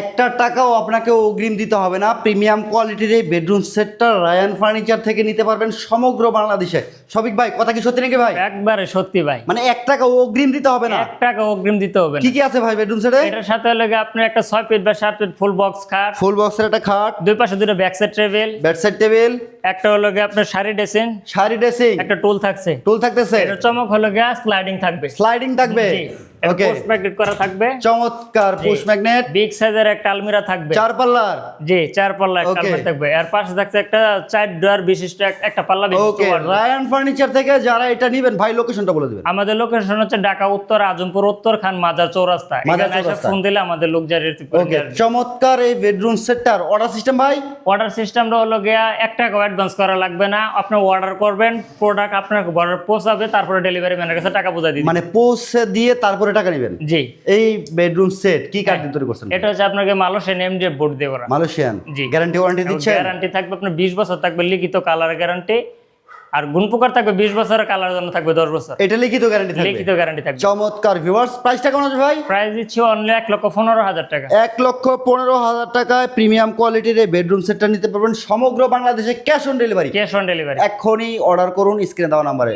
একটা টাকাও আপনাকে অগ্রিম দিতে হবে না। প্রিমিয়াম কোয়ালিটির এই বেডরুম সেটটা রায়ান ফার্নিচার থেকে নিতে পারবেন সমগ্র বাংলাদেশে। সবিক ভাই কথা কি সত্যি নাকি ভাই? একবারে সত্যি ভাই। মানে এক টাকা অগ্রিম দিতে হবে না? এক টাকা অগ্রিম দিতে হবে কি কি আছে ভাই বেডরুম সেটে? এটার সাথে লাগে আপনার একটা ছয় ফিট বা সাত ফিট ফুল বক্স খাট। ফুল বক্সের একটা খাট। দুই পাশে দুটো back side table. Bedside table. একটা হলো গিয়ে আপনার শাড়ি ড্রেসিং। শাড়ি ড্রেসিং। একটা টুল থাকছে। টুল থাকতেছে। এটার চমক হলো গিয়ে স্লাইডিং থাকবে। স্লাইডিং থাকবে। পোস্ট ম্যাগনেট করা থাকবে। চমৎকার পুশ ম্যাগনেট বিগ সাইজের একটা আলমিরা থাকবে। চার পাল্লার জি চার পাল্লা একটা আলমিরা থাকবে। আর পাশে থাকছে একটা চার ডোয়ার বিশিষ্ট একটা পাল্লা বিশিষ্ট ওকে রায়ান ফার্নিচার থেকে যারা এটা নিবেন ভাই লোকেশনটা বলে দিবেন। আমাদের লোকেশন হচ্ছে ঢাকা উত্তর আজমপুর উত্তর খান মাজার চৌরাস্তা। এখানে এসে ফোন দিলে আমাদের লোক ওকে চমৎকার এই বেডরুম সেটটার অর্ডার সিস্টেম ভাই। অর্ডার সিস্টেমটা হলো গিয়া এক টাকা অ্যাডভান্স করা লাগবে না। আপনি অর্ডার করবেন প্রোডাক্ট আপনার পৌঁছাবে তারপরে ডেলিভারি ম্যানের কাছে টাকা বুঝা দিবেন মানে পৌঁছে দিয়ে তারপরে টাকা নেবেন? জি। এই বেডরুম সেট কি কাঠ দিয়ে তৈরি করছেন? এটা হচ্ছে আপনাকে মালয়েশিয়ান বোর্ড দিয়ে করা। মালয়েশিয়ান জি। গ্যারান্টি ওয়ারেন্টি দিচ্ছেন? গ্যারান্টি থাকবে আপনার বিশ বছর থাকবে লিখিত কালার গ্যারান্টি আর গুণপোকার থাকবে বিশ বছরের কালার জন্য থাকবে দশ বছর। এটা লিখিত গ্যারান্টি থাকবে? লিখিত গ্যারান্টি থাকবে। চমৎকার ভিউয়ার্স প্রাইসটা কেমন আছে ভাই? প্রাইস দিচ্ছি অনলি এক লক্ষ পনেরো হাজার টাকা। এক লক্ষ পনেরো হাজার টাকায় প্রিমিয়াম কোয়ালিটির এই বেডরুম সেটটা নিতে পারবেন। সমগ্র বাংলাদেশে cash on delivery cash on delivery এখনই অর্ডার করুন স্ক্রিনে দেওয়া নাম্বারে